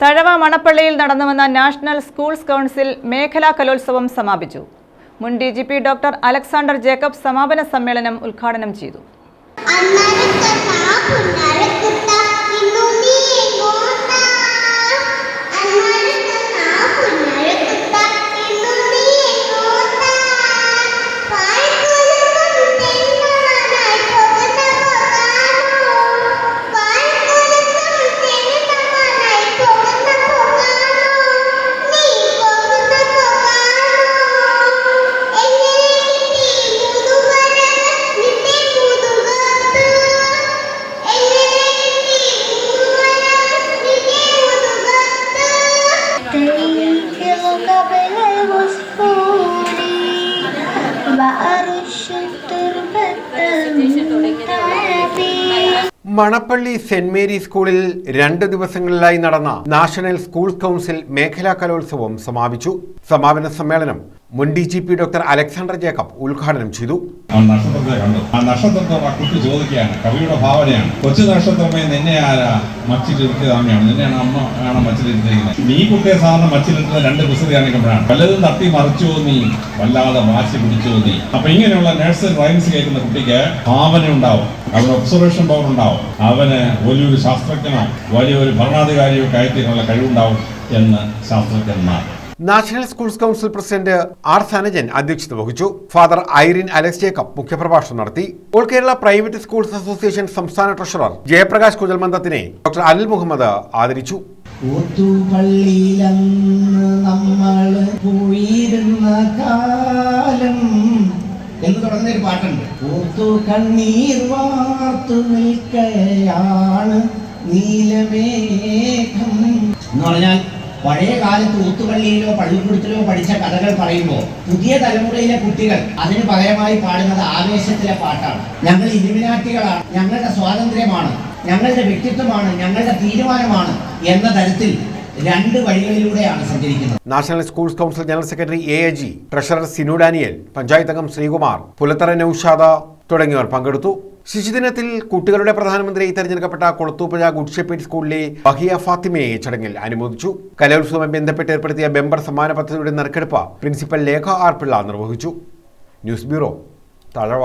തഴവ മണപ്പള്ളിയിൽ നടന്നുവന്ന national schools council മേഖലാ കലോത്സവം സമാപിച്ചു. മുൻ D G P doctor Alexander Jacob സമാപന സമ്മേളനം ഉദ്ഘാടനം ചെയ്തു. മണപ്പള്ളി സെന്റ് മേരി സ്കൂളിൽ രണ്ട് ദിവസങ്ങളിലായി നടന്ന നാഷണൽ സ്കൂൾ കൗൺസിൽ മേഖലാ കലോത്സവം സമാപിച്ചു. സമാപന സമ്മേളനം മുൻ D G P doctor Alexander Jacob ഉദ്ഘാടനം ചെയ്തു. ആ നക്ഷത്രത്തെ കുട്ടി കവിയുടെ നീ രണ്ട് നീ? ഇങ്ങനെയുള്ള റൈംസ് കേൾക്കുന്ന കുട്ടിക്ക് ഭാവന ഉണ്ടാവും. അവന് ഒബ്സർവേഷൻ പവർ ഉണ്ടാവും. അവന് വലിയൊരു ശാസ്ത്രജ്ഞനോ വലിയൊരു ഭരണാധികാരിയോ കയറ്റിനുള്ള കഴിവുണ്ടാവും എന്ന് ശാസ്ത്രജ്ഞന്മാർ national schools council president R Sanajan അധ്യക്ഷത വഹിച്ചു. ഫാദർ ഐറിൻ അലക്സ് ജേക്കബ് മുഖ്യപ്രഭാഷണം നടത്തി. All Kerala private schools association സംസ്ഥാന ട്രഷറർ ജയപ്രകാശ് കുജൽമന്ദത്തിനെ ഡോക്ടർ അനിൽ മുഹമ്മദ് ആദരിച്ചു. എന്ന് തുടങ്ങുന്ന ഒരു പാട്ടുണ്ട്. കണ്ണീർ വാർത്തു നിൽക്കയാണ് നീലമേഘം. എന്ന് പറഞ്ഞാൽ പഴയ കാലത്ത് ഊത്തുപള്ളിയിലോ പള്ളിക്കൂടത്തിലോ പഠിച്ച കഥകൾ പറയുമ്പോൾ പുതിയ തലമുറയിലെ കുട്ടികൾ അതിന് പകരമായി പാടുന്നത് ആവേശത്തിലെ പാട്ടാണ്. ഞങ്ങൾ ഇരുമിനാട്ടികളാണ് ഞങ്ങളുടെ സ്വാതന്ത്ര്യമാണ് ഞങ്ങളുടെ വ്യക്തിത്വമാണ് ഞങ്ങളുടെ തീരുമാനമാണ് എന്ന തരത്തിൽ രണ്ട് national schools council general secretary A A G treasurer Sinu Daniel panchayat Sreekumar Pulathara Naushad തുടങ്ങിയവർ പങ്കെടുത്തു. ശിശുദിനത്തിൽ കുട്ടികളുടെ പ്രധാനമന്ത്രിയായി തെരഞ്ഞെടുക്കപ്പെട്ട കൊളത്തൂപ്പുഴ ഗുഡ് സ്കൂളിലെ ബഹിയ ഫാത്തിമയെ ചടങ്ങിൽ അനുമോദിച്ചു. കലോത്സവവുമായി ബന്ധപ്പെട്ട് ഏർപ്പെടുത്തിയ ബെമ്പർ സമ്മാന പദ്ധതിയുടെ നറുക്കെടുപ്പ് പ്രിൻസിപ്പൽ ലേഖ ആർ പിള്ള നിർവഹിച്ചു. News bureau Thazhava.